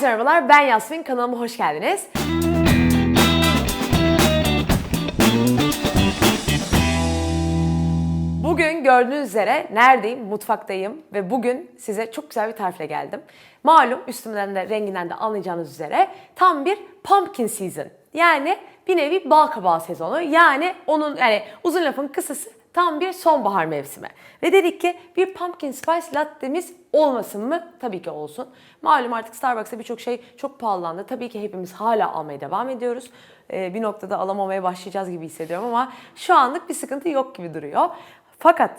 Herkese merhabalar, ben Yasmin. Kanalıma hoş geldiniz. Bugün gördüğünüz üzere neredeyim? Mutfaktayım ve bugün size çok güzel bir tarifle geldim. Malum üstümden de renginden de anlayacağınız üzere tam bir pumpkin season. Yani bir nevi bal kabağı sezonu. Yani onun yani uzun lafın kısası tam bir sonbahar mevsimi. Ve dedik ki bir pumpkin spice latte'miz olmasın mı? Tabii ki olsun. Malum artık Starbucks'ta birçok şey çok pahalandı. Tabii ki hepimiz hala almaya devam ediyoruz. Ee, bir noktada alamamaya başlayacağız gibi hissediyorum ama şu anlık bir sıkıntı yok gibi duruyor. Fakat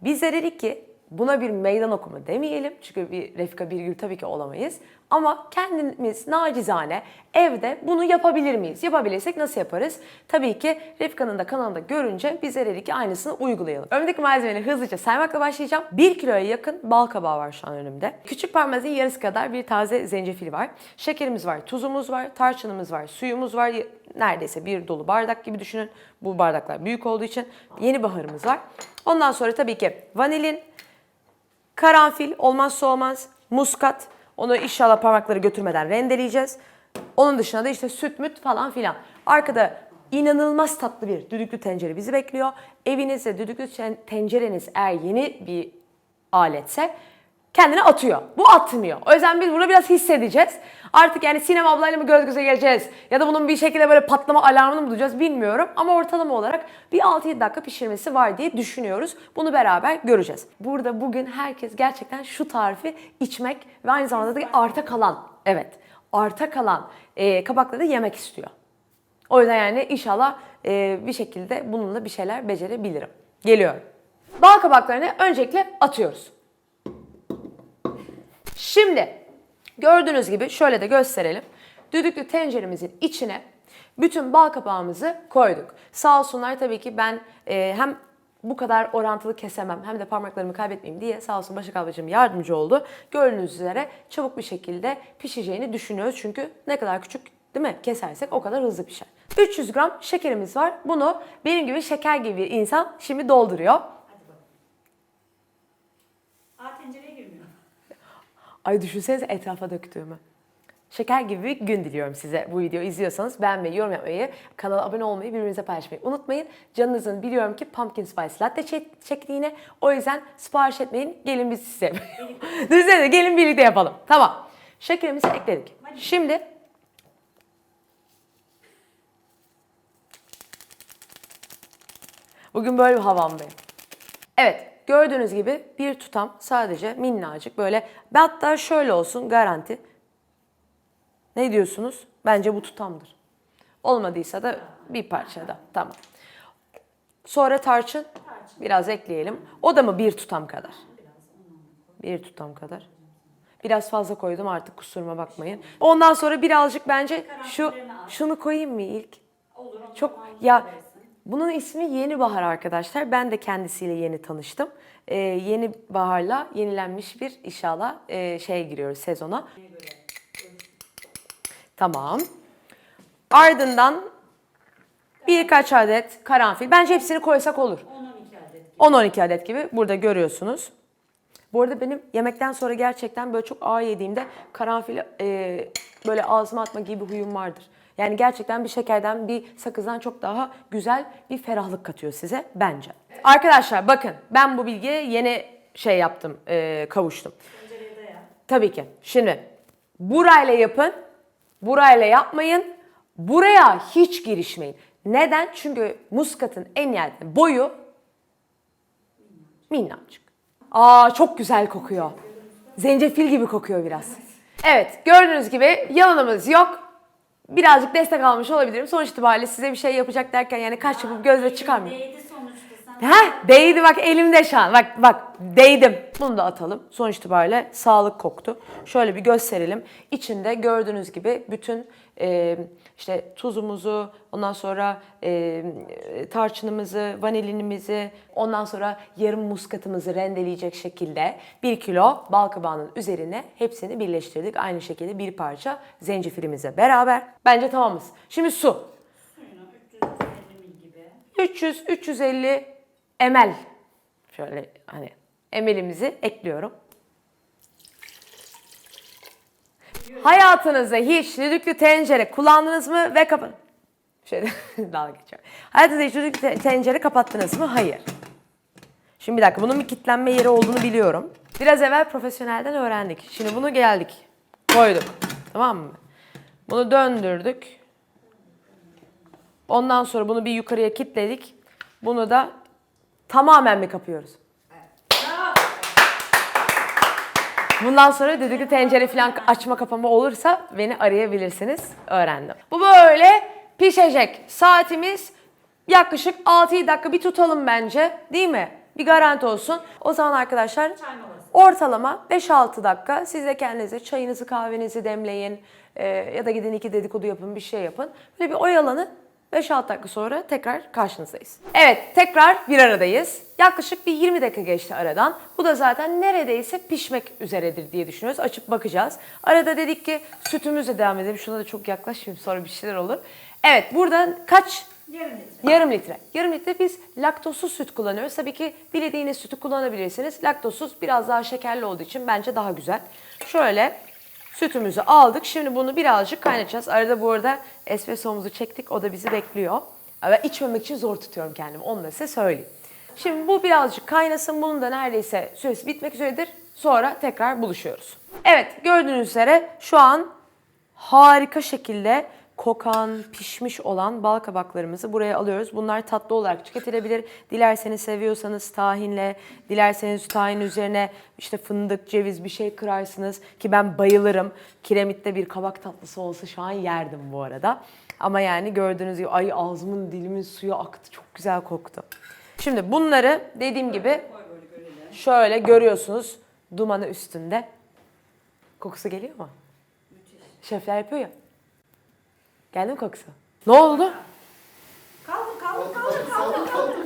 biz de dedik ki buna bir meydan okuma demeyelim. Çünkü bir Refika Birgül tabii ki olamayız. Ama kendimiz nacizane evde bunu yapabilir miyiz? Yapabilirsek nasıl yaparız? Tabii ki Refika'nın da kanalında görünce biz de dedik ki aynısını uygulayalım. Önümdeki malzemeleri hızlıca saymakla başlayacağım. 1 kiloya yakın bal kabağı var şu an önümde. Küçük parmağınızın yarısı kadar bir taze zencefil var. Şekerimiz var, tuzumuz var, tarçınımız var, suyumuz var. Neredeyse bir dolu bardak gibi düşünün. Bu bardaklar büyük olduğu için yeni baharımız var. Ondan sonra tabii ki vanilin, Karanfil olmazsa olmaz. Muskat. Onu inşallah parmakları götürmeden rendeleyeceğiz. Onun dışında da işte süt müt falan filan. Arkada inanılmaz tatlı bir düdüklü tencere bizi bekliyor. Evinizde düdüklü ten- tencereniz eğer yeni bir aletse kendini atıyor. Bu atmıyor. O yüzden biz bunu biraz hissedeceğiz. Artık yani Sinem ablayla mı göz göze geleceğiz ya da bunun bir şekilde böyle patlama alarmını mı duyacağız bilmiyorum. Ama ortalama olarak bir 6-7 dakika pişirmesi var diye düşünüyoruz. Bunu beraber göreceğiz. Burada bugün herkes gerçekten şu tarifi içmek ve aynı zamanda da arta kalan, evet arta kalan e, kabakları yemek istiyor. O yüzden yani inşallah e, bir şekilde bununla bir şeyler becerebilirim. Geliyorum. Bal kabaklarını öncelikle atıyoruz. Şimdi gördüğünüz gibi şöyle de gösterelim. Düdüklü tenceremizin içine bütün bal kabağımızı koyduk. Sağ olsunlar tabii ki ben e, hem bu kadar orantılı kesemem hem de parmaklarımı kaybetmeyeyim diye sağ olsun Başak ablacığım yardımcı oldu. Gördüğünüz üzere çabuk bir şekilde pişeceğini düşünüyoruz. Çünkü ne kadar küçük değil mi kesersek o kadar hızlı pişer. 300 gram şekerimiz var. Bunu benim gibi şeker gibi bir insan şimdi dolduruyor. Ay düşünsenize etrafa döktüğümü. Şeker gibi bir gün diliyorum size bu videoyu izliyorsanız. Beğenmeyi, yorum yapmayı, kanala abone olmayı, birbirinize paylaşmayı unutmayın. Canınızın biliyorum ki pumpkin spice latte çek- çektiğini. O yüzden sipariş etmeyin. Gelin biz size. Düşünsenize gelin birlikte yapalım. Tamam. Şekerimizi ekledik. Şimdi Bugün böyle bir havamdayım. Evet, gördüğünüz gibi bir tutam sadece minnacık böyle. Hatta şöyle olsun garanti. Ne diyorsunuz? Bence bu tutamdır. Olmadıysa da bir parça da. Tamam. Sonra tarçın. Biraz ekleyelim. O da mı bir tutam kadar? Bir tutam kadar. Biraz fazla koydum artık kusuruma bakmayın. Ondan sonra birazcık bence şu şunu koyayım mı ilk? Çok ya bunun ismi Yeni Bahar arkadaşlar. Ben de kendisiyle yeni tanıştım. Ee, yeni Bahar'la yenilenmiş bir inşallah e, şeye giriyoruz sezona. Tamam. Ardından birkaç adet karanfil. Bence hepsini koysak olur. 10-12 adet. 10-12 adet gibi burada görüyorsunuz. Bu arada benim yemekten sonra gerçekten böyle çok ağır yediğimde karanfil e, böyle ağzıma atma gibi huyum vardır. Yani gerçekten bir şekerden, bir sakızdan çok daha güzel bir ferahlık katıyor size bence. Arkadaşlar bakın ben bu bilgiye yeni şey yaptım, e, kavuştum. Tabii ki. Şimdi burayla yapın, burayla yapmayın, buraya hiç girişmeyin. Neden? Çünkü muskatın en nihayetinde boyu minnacık. Aa çok güzel kokuyor. Zencefil gibi kokuyor biraz. Evet gördüğünüz gibi yalanımız yok. Birazcık destek almış olabilirim. Sonuç itibariyle size bir şey yapacak derken yani kaç yapıp gözle çıkarmıyor. Değdi sonuçta sen. Heh, değdi bak elimde şu an. Bak bak değdim. Bunu da atalım. Sonuç itibariyle sağlık koktu. Şöyle bir gösterelim. İçinde gördüğünüz gibi bütün e, işte tuzumuzu, ondan sonra e, tarçınımızı, vanilinimizi, ondan sonra yarım muskatımızı rendeleyecek şekilde bir kilo bal kabağının üzerine hepsini birleştirdik. Aynı şekilde bir parça zencefilimize beraber. Bence tamamız. Şimdi su. Suyunu 350 ml gibi. 300-350 ml. Şöyle hani ml'imizi ekliyorum. Hayatınızda hiç düdüklü tencere kullandınız mı ve kapat... Şey, dalga geçiyorum. Hayatınızda hiç düdüklü te- tencere kapattınız mı? Hayır. Şimdi bir dakika bunun bir kitlenme yeri olduğunu biliyorum. Biraz evvel profesyonelden öğrendik. Şimdi bunu geldik. Koyduk. Tamam mı? Bunu döndürdük. Ondan sonra bunu bir yukarıya kilitledik. Bunu da tamamen mi kapıyoruz? Bundan sonra düdüklü tencere falan açma kapama olursa beni arayabilirsiniz. Öğrendim. Bu böyle pişecek. Saatimiz yaklaşık 6 dakika bir tutalım bence. Değil mi? Bir garanti olsun. O zaman arkadaşlar ortalama 5-6 dakika siz de kendinize çayınızı kahvenizi demleyin. Ee, ya da gidin iki dedikodu yapın bir şey yapın. Böyle bir oyalanın. 5-6 dakika sonra tekrar karşınızdayız. Evet tekrar bir aradayız. Yaklaşık bir 20 dakika geçti aradan. Bu da zaten neredeyse pişmek üzeredir diye düşünüyoruz. Açıp bakacağız. Arada dedik ki sütümüzle devam edelim. Şuna da çok yaklaşmayayım sonra bir şeyler olur. Evet buradan kaç Yarım litre. Yarım litre. Yarım litre biz laktozsuz süt kullanıyoruz. Tabii ki dilediğiniz sütü kullanabilirsiniz. Laktozsuz biraz daha şekerli olduğu için bence daha güzel. Şöyle sütümüzü aldık. Şimdi bunu birazcık kaynatacağız. Arada bu arada espressomuzu çektik. O da bizi bekliyor. Ve içmemek için zor tutuyorum kendimi. Onu da size söyleyeyim. Şimdi bu birazcık kaynasın. Bunun da neredeyse süresi bitmek üzeredir. Sonra tekrar buluşuyoruz. Evet gördüğünüz üzere şu an harika şekilde kokan, pişmiş olan bal kabaklarımızı buraya alıyoruz. Bunlar tatlı olarak tüketilebilir. Dilerseniz seviyorsanız tahinle, dilerseniz tahin üzerine işte fındık, ceviz bir şey kırarsınız. Ki ben bayılırım. Kiremitte bir kabak tatlısı olsa şu an yerdim bu arada. Ama yani gördüğünüz gibi ay ağzımın dilimin suyu aktı. Çok güzel koktu. Şimdi bunları dediğim gibi şöyle görüyorsunuz dumanı üstünde. Kokusu geliyor mu? Şefler yapıyor ya. Geldi mi kokusu? Ne oldu? Kaldır kaldır kaldır kaldır kaldır.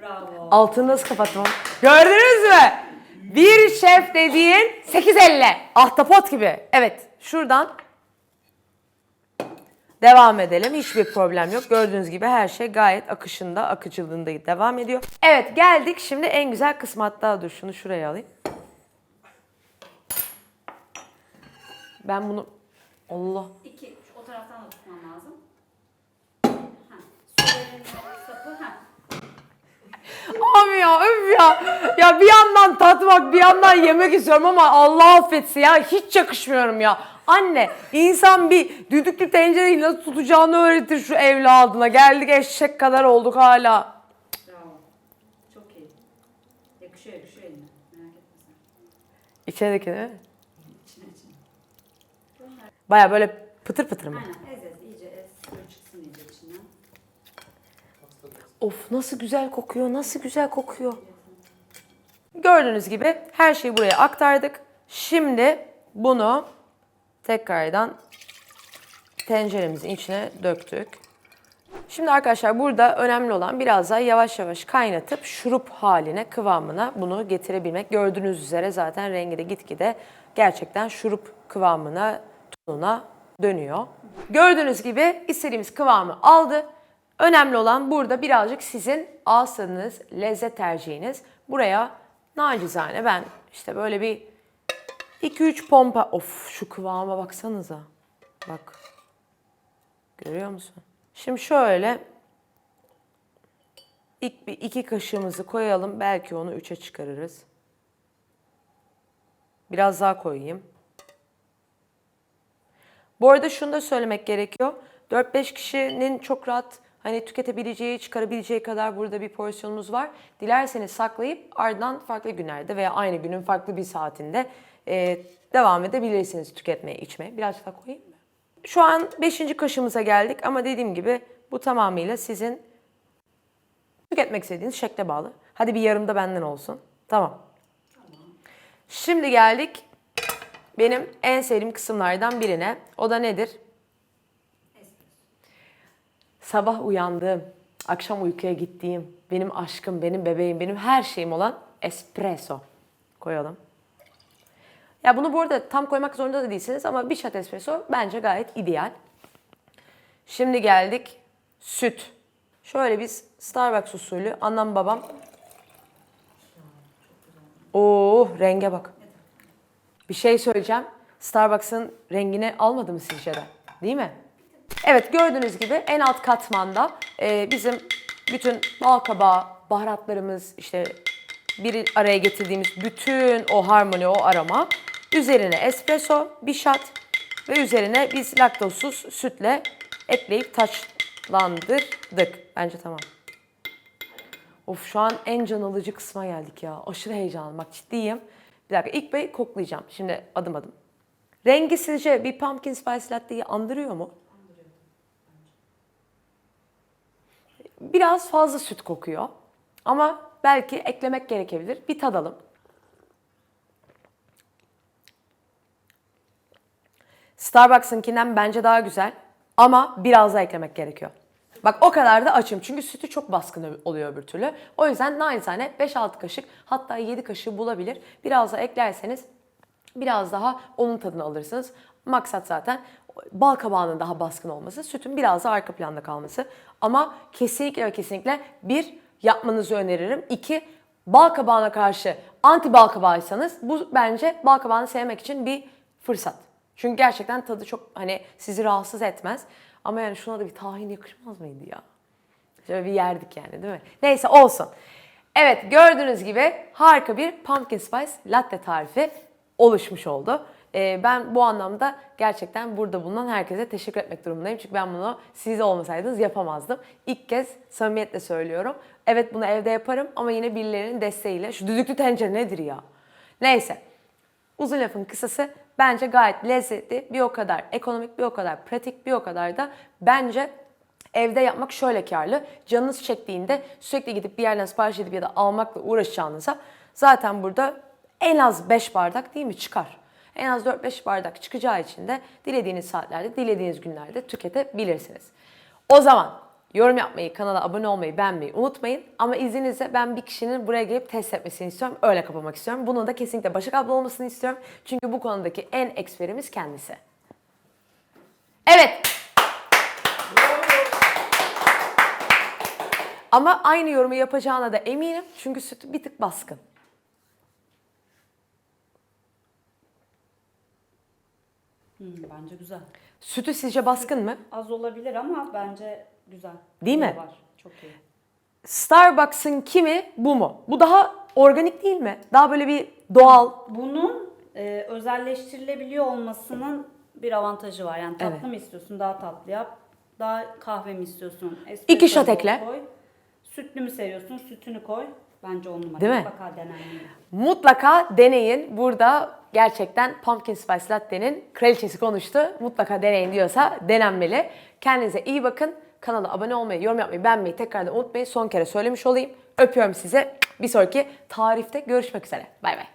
Bravo. Altını nasıl kapattım? Gördünüz mü? Bir şef dediğin 850. Ahtapot gibi. Evet şuradan devam edelim. Hiçbir problem yok. Gördüğünüz gibi her şey gayet akışında, akıcılığında devam ediyor. Evet geldik şimdi en güzel kısmı. Hatta dur şunu şuraya alayım. Ben bunu... Allah. İki. Taraftan da tutman lazım. Ha. Sürenin sapı. Ha. Abi ya öf ya. Ya bir yandan tatmak bir yandan yemek istiyorum ama Allah affetsin ya hiç yakışmıyorum ya. Anne insan bir düdüklü tencereyi nasıl tutacağını öğretir şu evladına. Geldik eşek kadar olduk hala. Bravo. Çok iyi. Yakışıyor yakışıyor eline. Merak etme sen. İçerideki değil mi? İçine içine. Baya böyle pıtır pıtır mı? Aynen ez ez iyice ez. Çıksın iyice içinden. Of nasıl güzel kokuyor, nasıl güzel kokuyor. Gördüğünüz gibi her şeyi buraya aktardık. Şimdi bunu tekrardan tenceremizin içine döktük. Şimdi arkadaşlar burada önemli olan biraz daha yavaş yavaş kaynatıp şurup haline, kıvamına bunu getirebilmek. Gördüğünüz üzere zaten rengi de gitgide gerçekten şurup kıvamına, tonuna dönüyor. Gördüğünüz gibi istediğimiz kıvamı aldı. Önemli olan burada birazcık sizin tadınız, lezzet tercihiniz. Buraya nacizane ben işte böyle bir 2-3 pompa... Of şu kıvama baksanıza. Bak. Görüyor musun? Şimdi şöyle ilk bir iki kaşığımızı koyalım. Belki onu üçe çıkarırız. Biraz daha koyayım. Bu arada şunu da söylemek gerekiyor. 4-5 kişinin çok rahat hani tüketebileceği, çıkarabileceği kadar burada bir porsiyonumuz var. Dilerseniz saklayıp ardından farklı günlerde veya aynı günün farklı bir saatinde e, devam edebilirsiniz tüketmeye, içmeye. Birazcık daha koyayım mı? Şu an 5. kaşığımıza geldik ama dediğim gibi bu tamamıyla sizin tüketmek istediğiniz şekle bağlı. Hadi bir yarım da benden olsun. Tamam. Şimdi geldik benim en sevdiğim kısımlardan birine. O da nedir? Sabah uyandığım, akşam uykuya gittiğim, benim aşkım, benim bebeğim, benim her şeyim olan espresso. Koyalım. Ya bunu bu arada tam koymak zorunda da değilsiniz ama bir shot espresso bence gayet ideal. Şimdi geldik süt. Şöyle biz Starbucks usulü annem babam. Oo renge bak. Bir şey söyleyeceğim. Starbucks'ın rengini almadı mı sizce de? Değil mi? Evet gördüğünüz gibi en alt katmanda e, bizim bütün bal kabağı, baharatlarımız, işte bir araya getirdiğimiz bütün o harmoni, o aroma. Üzerine espresso, bir shot ve üzerine biz laktozsuz sütle ekleyip taçlandırdık. Bence tamam. Of şu an en can alıcı kısma geldik ya. Aşırı heyecanlıyım. Bak ciddiyim. Bir dakika ilk bir koklayacağım. Şimdi adım adım. Rengi sizce bir pumpkin spice latte'yi andırıyor mu? Biraz fazla süt kokuyor. Ama belki eklemek gerekebilir. Bir tadalım. Starbucks'ınkinden bence daha güzel. Ama biraz daha eklemek gerekiyor. Bak o kadar da açım. Çünkü sütü çok baskın oluyor öbür türlü. O yüzden naçizane 5-6 kaşık hatta 7 kaşığı bulabilir. Biraz da eklerseniz biraz daha onun tadını alırsınız. Maksat zaten bal kabağının daha baskın olması, sütün biraz da arka planda kalması. Ama kesinlikle ve kesinlikle bir yapmanızı öneririm. İki bal kabağına karşı anti bal kabağıysanız bu bence bal kabağını sevmek için bir fırsat. Çünkü gerçekten tadı çok hani sizi rahatsız etmez. Ama yani şuna da bir tahin yakışmaz mıydı ya? Şöyle bir yerdik yani değil mi? Neyse olsun. Evet gördüğünüz gibi harika bir pumpkin spice latte tarifi oluşmuş oldu. Ee, ben bu anlamda gerçekten burada bulunan herkese teşekkür etmek durumundayım. Çünkü ben bunu siz olmasaydınız yapamazdım. İlk kez samimiyetle söylüyorum. Evet bunu evde yaparım ama yine birilerinin desteğiyle. Şu düdüklü tencere nedir ya? Neyse. Uzun lafın kısası bence gayet lezzetli, bir o kadar ekonomik, bir o kadar pratik, bir o kadar da bence evde yapmak şöyle karlı. Canınız çektiğinde sürekli gidip bir yerden sipariş edip ya da almakla uğraşacağınıza zaten burada en az 5 bardak değil mi çıkar. En az 4-5 bardak çıkacağı için de dilediğiniz saatlerde, dilediğiniz günlerde tüketebilirsiniz. O zaman yorum yapmayı, kanala abone olmayı, beğenmeyi unutmayın. Ama izninizle ben bir kişinin buraya gelip test etmesini istiyorum. Öyle kapamak istiyorum. Bunun da kesinlikle Başak abla olmasını istiyorum. Çünkü bu konudaki en eksperimiz kendisi. Evet. Ama aynı yorumu yapacağına da eminim. Çünkü sütü bir tık baskın. Hmm, bence güzel. Sütü sizce baskın mı? Az olabilir ama bence güzel. Değil mi? Var. Çok iyi. Starbucks'ın kimi bu mu? Bu daha organik değil mi? Daha böyle bir doğal. Bunun e, özelleştirilebiliyor olmasının bir avantajı var. Yani tatlı Evet. mı istiyorsun daha tatlı yap. Daha kahve mi istiyorsun? Espresso İki shot ekle. Koy. Sütlü mü seviyorsun? Sütünü koy. Bence on numara. Değil mi? Mutlaka denenmeli. Mutlaka deneyin. Burada gerçekten Pumpkin Spice Latte'nin kraliçesi konuştu. Mutlaka deneyin diyorsa denenmeli. Kendinize iyi bakın. Kanala abone olmayı, yorum yapmayı, beğenmeyi tekrardan unutmayın. Son kere söylemiş olayım. Öpüyorum sizi. Bir sonraki tarifte görüşmek üzere. Bay bay.